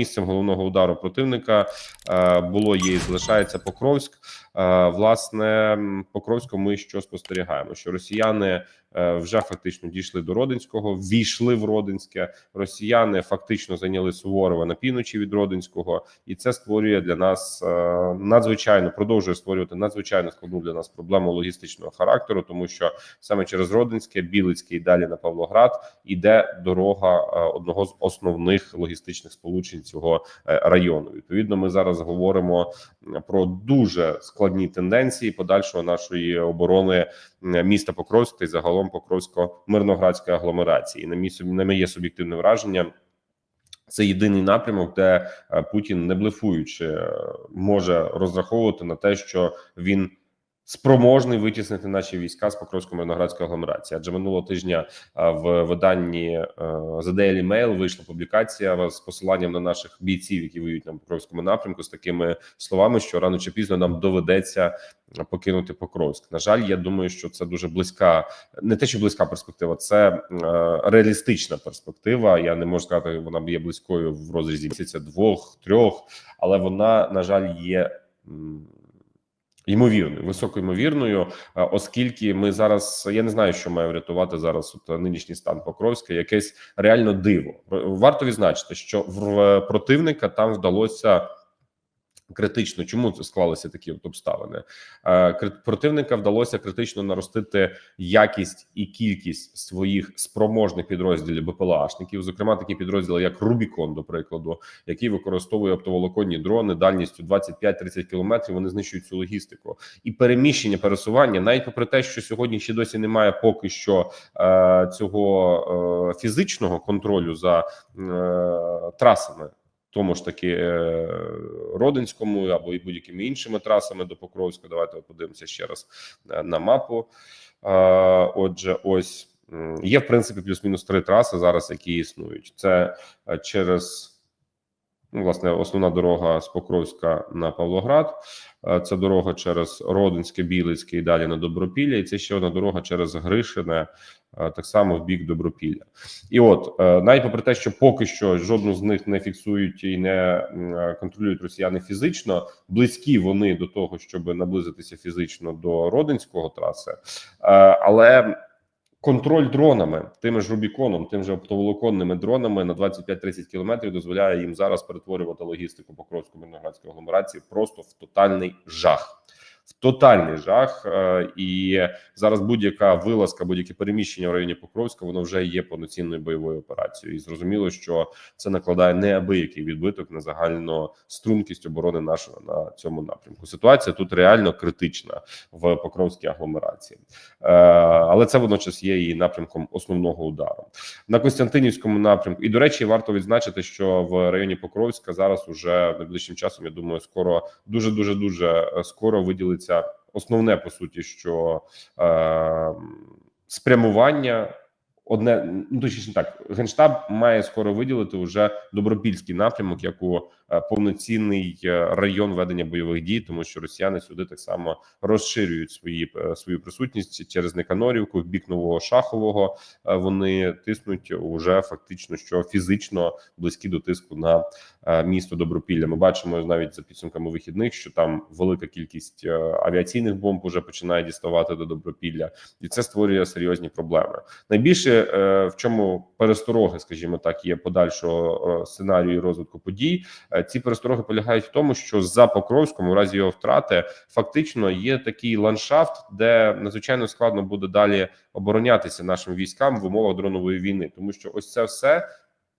місцем головного удару противника е, було є і залишається Покровськ. Е, Власне, Покровську ми що спостерігаємо? Що росіяни вже фактично дійшли до Родинського, війшли в Родинське. Росіяни фактично зайняли Суворова на півночі від Родинського, і це створює для нас е, надзвичайно продовжує створювати надзвичайно складну для нас проблему логістичного характеру, тому що саме через Родинське, Білицьке і далі на Павлоград іде дорога е, одного з основних логістичних сполучень цього е, району. Відповідно, ми зараз говоримо про дуже складні тенденції подальшого нашої оборони міста Покровськ та й загалом Покровсько-мирноградської агломерації. На мій на моє суб'єктивне враження. Це єдиний напрямок, де е, Путін, не блефуючи, е, може розраховувати на те, що він спроможний витіснити наші війська з Покровсько-Мирноградської агломерації. Адже минулого тижня е, в виданні е, The Daily Mail вийшла публікація з посиланням на наших бійців, які воюють на Покровському напрямку, з такими словами, що рано чи пізно нам доведеться покинути Покровськ. На жаль, я думаю, що це дуже близька, не те, що близька перспектива, це е, реалістична перспектива. Я не можу сказати, вона є близькою в розрізі місяця, двох, трьох, але вона, на жаль, є. Ймовірною, високоймовірною, е, оскільки ми зараз я не знаю, що має врятувати зараз от е, нинішній стан Покровська, якесь реально диво. Варто відзначити, що в противника там вдалося критично. Чому склалися такі от обставини? Е, Противника вдалося критично наростити якість і кількість своїх спроможних підрозділів БПЛАшників, зокрема такі підрозділи, як Рубікон, до прикладу, який використовує оптоволоконні дрони дальністю 25-30 кілометрів. Вони знищують цю логістику і переміщення, пересування, навіть попри те, що сьогодні ще досі немає поки що е, цього е, фізичного контролю за е, трасами. Тому ж таки е, Родинському або і будь-якими іншими трасами до Покровська. Давайте подивимося ще раз е, на мапу. Отже, ось є в принципі плюс-мінус три траси зараз, які існують. Це е, через ну, власне основна дорога з Покровська на Павлоград. Е, Це дорога через Родинське, Білицьке і далі на Добропілля. І це ще одна дорога через Гришине, е, так само в бік Добропілля. І от е, навіть попри те, що поки що жодну з них не фіксують і не контролюють росіяни фізично, близькі вони до того, щоб наблизитися фізично до Родинського траси, але. Контроль дронами, тими ж Рубіконом, тим же оптоволоконними дронами на 25-30 кілометрів дозволяє їм зараз перетворювати логістику Покровської мирноградської агломерації просто в тотальний жах. В тотальний жах, е, і зараз будь-яка вилазка, будь-яке переміщення в районі Покровська, воно вже є повноцінною бойовою операцією. І зрозуміло, що це накладає неабиякий відбиток на загальну стрункість оборони нашого на цьому напрямку. Ситуація тут реально критична в Покровській агломерації, Е, але це водночас є і напрямком основного удару на Костянтинівському напрямку. І до речі, варто відзначити, що в районі Покровська зараз уже найближчим часом, я думаю, скоро дуже дуже дуже скоро виділиться основне по суті, що е, спрямування. Одне ну точніше так, генштаб має скоро виділити вже добропільський напрямок, як у е, повноцінний е, район ведення бойових дій, тому що росіяни сюди так само розширюють свої е, свою присутність через Никанорівку в бік нового шахового. Вони тиснуть уже фактично, що фізично близькі до тиску на місто Добропілля. Ми бачимо навіть за підсумками вихідних, що там велика кількість авіаційних бомб уже починає діставати до Добропілля, і це створює серйозні проблеми. Найбільше е, в чому перестороги, скажімо так, є подальшого е, сценарію розвитку подій. Е, Ці перестороги полягають в тому, що за Покровськом, у разі його втрати, фактично є такий ландшафт, де надзвичайно складно буде далі оборонятися нашим військам в умовах дронової війни, тому що ось це все.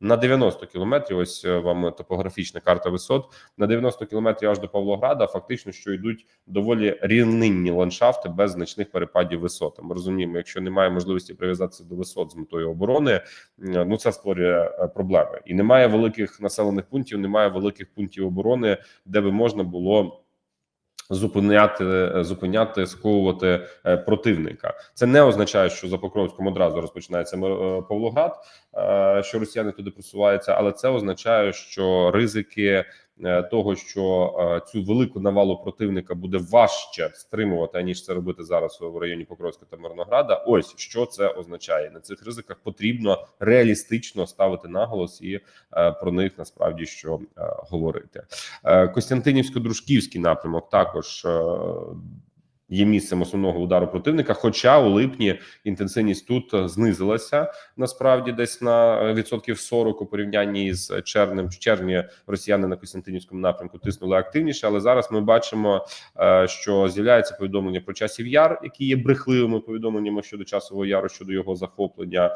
На 90 кілометрів, ось е, вам топографічна карта висот. На 90 кілометрів аж до Павлограда, фактично, що йдуть доволі рівнинні ландшафти без значних перепадів висот. Ми розуміємо, якщо немає можливості прив'язатися до висот з метою оборони, е, ну це створює е, проблеми. І немає великих населених пунктів, немає великих пунктів оборони, де би можна було. Зупиняти, е, зупиняти, сковувати е, противника. Це не означає, що за Покровськом одразу розпочинається е, Павлоград, що росіяни туди просуваються, але це означає, що ризики того, що е, цю велику навалу противника буде важче стримувати аніж це робити зараз в районі Покровська та Мирнограда. Ось що це означає на цих ризиках. Потрібно реалістично ставити наголос і е, про них насправді що е, говорити. Е, Костянтинівсько-дружківський напрямок також. Є місцем основного удару противника, хоча у липні інтенсивність тут е, знизилася насправді десь на е, відсотків 40 у порівнянні з червнем. В червні росіяни на Костянтинівському напрямку тиснули активніше, але зараз ми бачимо, е, що з'являється повідомлення про часів яр, які є брехливими повідомленнями щодо часового яру, щодо його захоплення.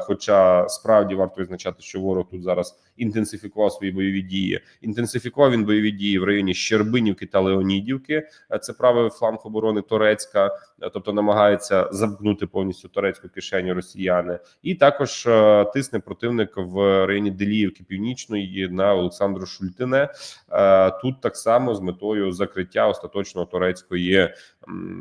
Хоча справді варто відзначати, що ворог тут зараз інтенсифікував свої бойові дії. Інтенсифікував він бойові дії в районі Щербинівки та Леонідівки. Це правий фланг оборони Торецька, е, тобто намагається замкнути повністю турецьку кишеню росіяни, і також е, тисне противник в районі Деліївки Північної на Олександру Шультине. Е, Тут так само з метою закриття остаточного турецької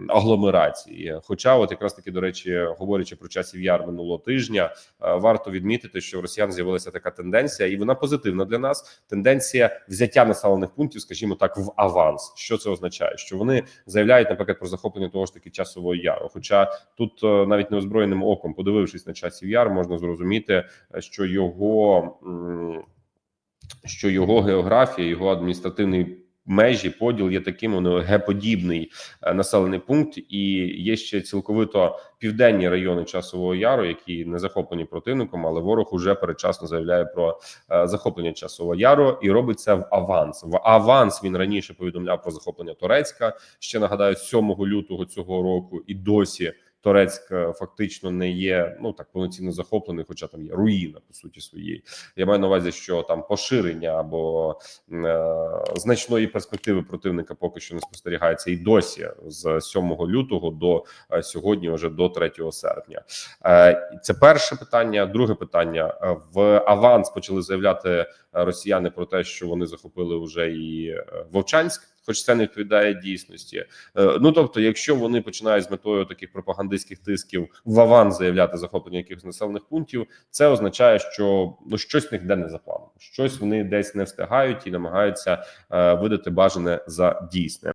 агломерації. Хоча, от якраз таки до речі, говорячи про часів яр минулого тижня, варто відмітити, що в росіян з'явилася така тенденція, і вона позитивна для нас. Тенденція взяття населених пунктів, скажімо так, в аванс. Що це означає? Що вони заявляють, наприклад, про захоплення того ж таки часового яру. Хоча тут е, навіть неозброєним оком, подивившись на часів яр, можна зрозуміти, е, що його що його географія, його адміністративний межі поділ є таким воно геподібний е, населений пункт, і є ще цілковито південні райони часового яру, які не захоплені противником, але ворог уже передчасно заявляє про е, захоплення часового яру і робить це в аванс. В аванс він раніше повідомляв про захоплення Турецька. Ще нагадаю, 7 лютого цього року і досі. Торецьк фактично не є ну так повноцінно захоплений, хоча там є руїна по суті своєї. Я маю на увазі, що там поширення або е, значної перспективи противника поки що не спостерігається і досі з 7 лютого до е, сьогодні, вже до 3 серпня. Е, це перше питання. Друге питання Е, в аванс почали заявляти е, росіяни про те, що вони захопили вже і е, Вовчанськ. Хоч це не відповідає дійсності, Е, ну тобто, якщо вони починають з метою таких пропагандистських тисків в аван заявляти захоплення якихось населених пунктів, це означає, що ну щось йде не за щось вони десь не встигають і намагаються е, видати бажане за дійсне.